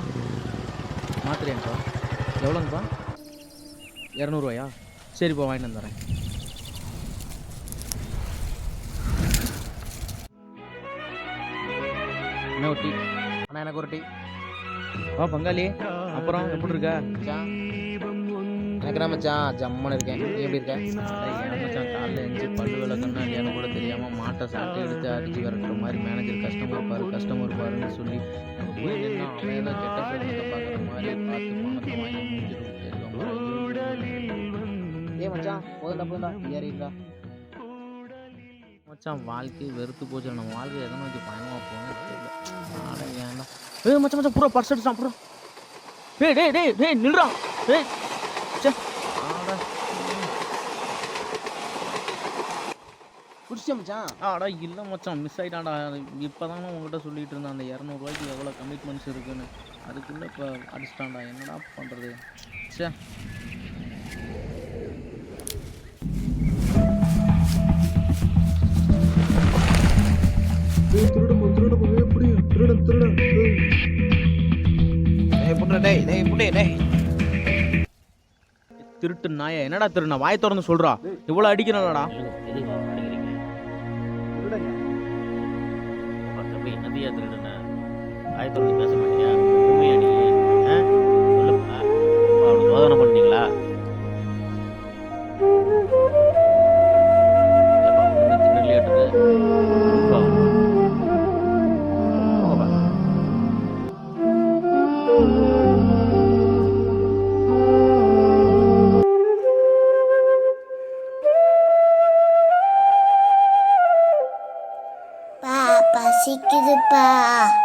எவ்வளோங்கப்பா மாத்திரையாங்கப்பா எவ்வளோங்கப்பா இரநூறுவாயா? சரிப்பா வாங்கிட்டு வந்துடுறேன் என்ன ஒரு டீ? அண்ணா எனக்கு ஒரு டீ. வா பங்காளி. அப்புறம் எப்படி இருக்க எனக்கு மச்சான் இருக்கேன். நீ எப்படி இருக்க? மச்சான் காலைல எழுந்து பல்லு விளக்கணும்னா எனக்கு கூட தெரியாமல் மாட்டை சாட்டை எடுத்து அடிச்சு விரட்டுற மாதிரி மேனேஜர் கஸ்டமர் பாரு கஸ்டமர் பாருன்னு சொல்லி நம்ம மச்சான் மச்சான் வாழ்க்கை வெறுத்து போச்சு. நம்ம வாழ்க்கை எதை நோக்கி பயணமாக போகணும் தெரியல. ஏன்டா? மச்சான் மச்சான் பூரா பர்ஸ் அடிச்சான் பூரா டேய் டேய் டேய் டேய் நில்றான் டேய். சே ஆடா குடிச்சியா மச்சான். ஆடா இல்லை மச்சான் மிஸ் ஆயிட்டான்டா இப்போ தானே உங்ககிட்ட சொல்லிட்டு இருந்தேன் அந்த இரநூறுவாய்க்கு எவ்வளோ கமிட்மெண்ட்ஸ் இருக்குன்னு. அதுக்குள்ளே இப்போ அடிச்சிட்டான்டா. என்னடா பண்ணுறது ச்சே. டேய் புட்றா டேய் டேய் புட்டே டேய். திருட்டு நாய. என்னடா திருண்ணா வாய் திறந்து சொல்றா. இவ்வளோ அடிக்கிறானடா தம்பி நதியா திருடுன ஆய் தொடர்ந்து பேச மாட்டியா உண்மையா நீ? ஆ? சொல்லுப்பா. அப்பா, சோதனை பண்ணீங்களா ஏப்பா, பசிக்குதுப்பா என்னோட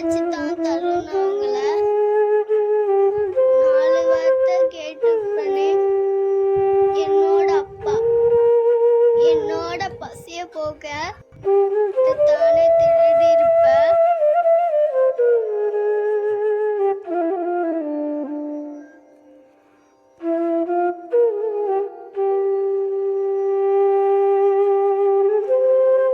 மதிச்சு தான் தரணும் அவங்கள நாலு வார்த்தை கேட்டுப்பனே என்னோட அப்பா என்னோட பசிய போக்க தானே திருடி இருப்பேன்